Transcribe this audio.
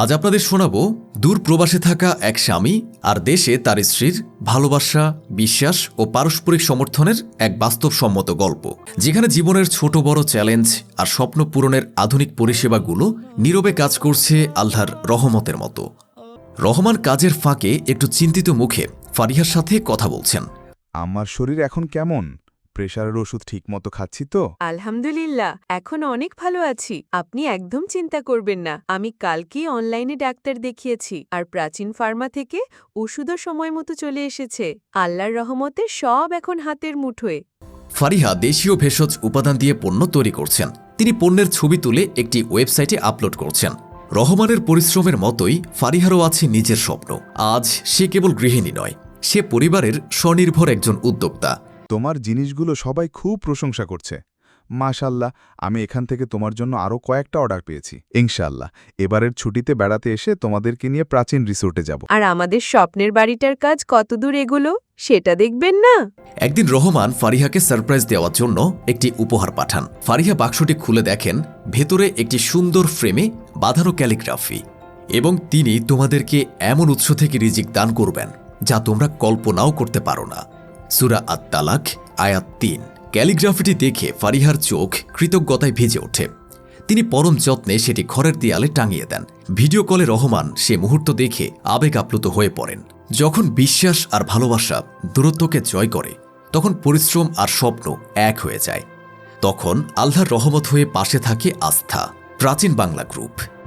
আজ আপনাদের শোনাব, দূর প্রবাসে থাকা এক স্বামী আর দেশে তার স্ত্রীর ভালোবাসা, বিশ্বাস ও পারস্পরিক সমর্থনের এক বাস্তবসম্মত গল্প, যেখানে জীবনের ছোট বড় চ্যালেঞ্জ আর স্বপ্ন পূরণের আধুনিক পরিষেবাগুলো নীরবে কাজ করছে আল্লাহর রহমতের মতো। রহমান কাজের ফাঁকে একটু চিন্তিত মুখে ফারিহার সাথে কথা বলছেন। আমার শরীর এখন কেমন? প্রেশারের ওষুধ ঠিকমতো খাচ্ছি তো? আলহামদুলিল্লাহ এখন অনেক ভালো আছি। আপনি একদম চিন্তা করবেন না। আমি কালকেই অনলাইনে ডাক্তার দেখিয়েছি আর প্রাচীন ফার্মা থেকে ওষুধও সময় মতো চলে এসেছে। আল্লাহর রহমতে সব এখন হাতের মুঠোয়। ফারিহা দেশীয় ভেষজ উপাদান দিয়ে পণ্য তৈরি করছেন। তিনি পণ্যের ছবি তুলে একটি ওয়েবসাইটে আপলোড করছেন। রহমানের পরিশ্রমের মতোই ফারিহারও আছে নিজের স্বপ্ন। আজ সে কেবল গৃহিণী নয় সে পরিবারের স্বনির্ভর একজন উদ্যোক্তা। তোমার জিনিসগুলো সবাই খুব প্রশংসা করছে। মাশাল্লাহ আমি এখান থেকে তোমার জন্য আরও কয়েকটা অর্ডার পেয়েছি। ইনশাল্লাহ এবারের ছুটিতে বেড়াতে এসে তোমাদেরকে নিয়ে প্রাচীন রিসোর্টে যাব। আর আমাদের স্বপ্নের বাড়িটার কাজ কতদূর এগুলো সেটা দেখবেন না? একদিন রহমান ফারিহাকে সারপ্রাইজ দেওয়ার জন্য একটি উপহার পাঠান। ফারিহা বাক্সটি খুলে দেখেন ভেতরে একটি সুন্দর ফ্রেমে বাঁধানো ক্যালিগ্রাফি এবং তিনি তোমাদেরকে এমন উৎস থেকে রিজিক দান করবেন যা তোমরা কল্পনাও করতে পারো না। সুরা আত তালাক আয়াত তিন। ক্যালিগ্রাফিটি দেখে ফারিহার চোখ কৃতজ্ঞতায় ভেজে ওঠে। তিনি পরম যত্নে সেটি ঘরের দেয়ালে টাঙিয়ে দেন। ভিডিও কলে রহমান সে মুহূর্ত দেখে আবেগ আপ্লুত হয়ে পড়েন। যখন বিশ্বাস আর ভালোবাসা দূরত্বকে জয় করে, তখন পরিশ্রম আর স্বপ্ন এক হয়ে যায়। তখন আল্লাহর রহমত হয়ে পাশে থাকে আস্থা। প্রাচীন বাংলা গ্রুপ।